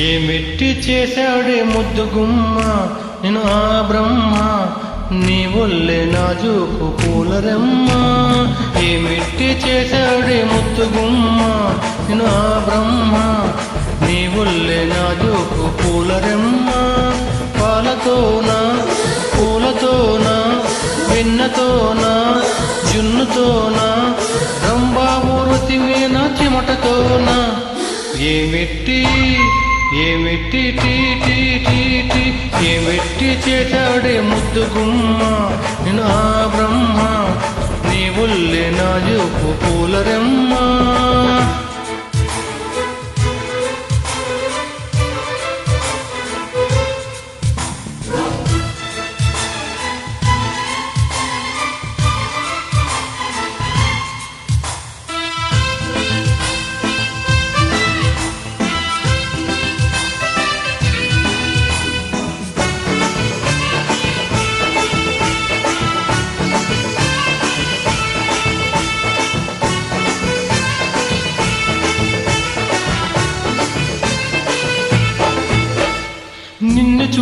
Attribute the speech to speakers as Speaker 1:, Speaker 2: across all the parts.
Speaker 1: ఏమిట్టి చేశాడే ముద్దు గుమ్మ? నేను ఆ బ్రహ్మ నీ ఒళ్ళే నాజుకు ఏ ఏమిట్టి చేశాడే ముద్దు గుమ్మ? నేను ఆ బ్రహ్మ నీ ఒళ్ళే నాజుకు పూలరెమ్మ. పాలతోన పూలతోన వెన్నతోన జున్నుతోన రంబాబూరుతి మీన చెమటతోనా? ఏమిట్టి ఏమిట్టి టీ టీ టీ టీ? ఏమిట్టి చేశాడే ముద్దు గుమ్మ? నేను ఆ బ్రహ్మ నీ నా చూపు పూలరెమ్మా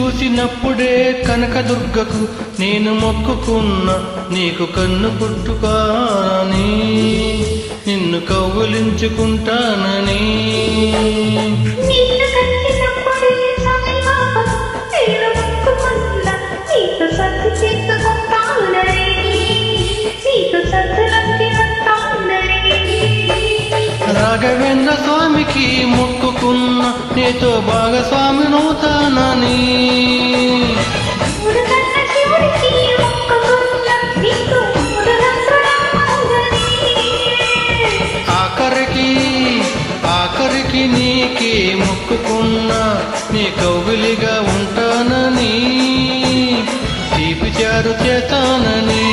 Speaker 1: చూసినప్పుడే కనకదుర్గకు నేను మొక్కుకున్న నీకు కన్ను పుట్టుకాని నిన్ను కౌగులించుకుంటానని. రాఘవేంద్ర స్వామికి మొక్కుకున్న నీతో భాగస్వామినవుతానని
Speaker 2: మూడు
Speaker 1: ఆఖరికి ఆఖరికి నీకే మొక్కుకున్నా నీ కౌగిలిగా ఉంటానని తీపి చారు చేస్తానని.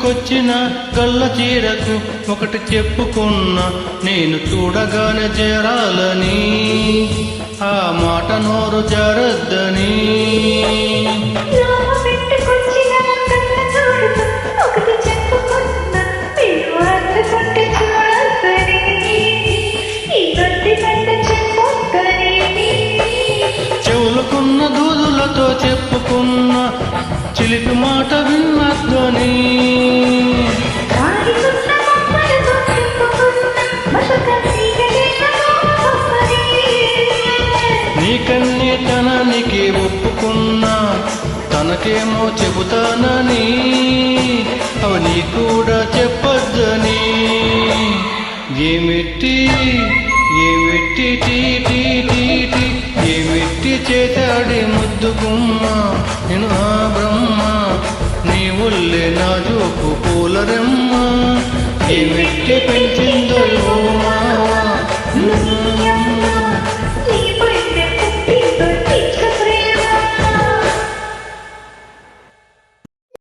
Speaker 1: కట్టుకొచ్చిన గల్ల చీరకు ఒకటి చెప్పుకున్నా నేను చూడగానే చేరాలని ఆ మాట నోరు జరద్దని. దూదులతో చెప్పుకున్న చిలిపి మాట
Speaker 2: బతుకని గడేమని
Speaker 1: నీకన్నీ తనానికి ఒప్పుకున్నా తనకేమో చెబుతానని అవని కూడా చెప్పొద్దని. ఏమిట్టి ఏమిట్టి టీ టీ టీ టీ ఏమిట్టి ముద్దుకుమ్మ ముద్దు గుమ్మ నేను ఆ బ్రహ్మ. నీ ఒళ్ళే నా జోకు పూలరెమ్మ ఏమిట్టి పెంచిందో ఓ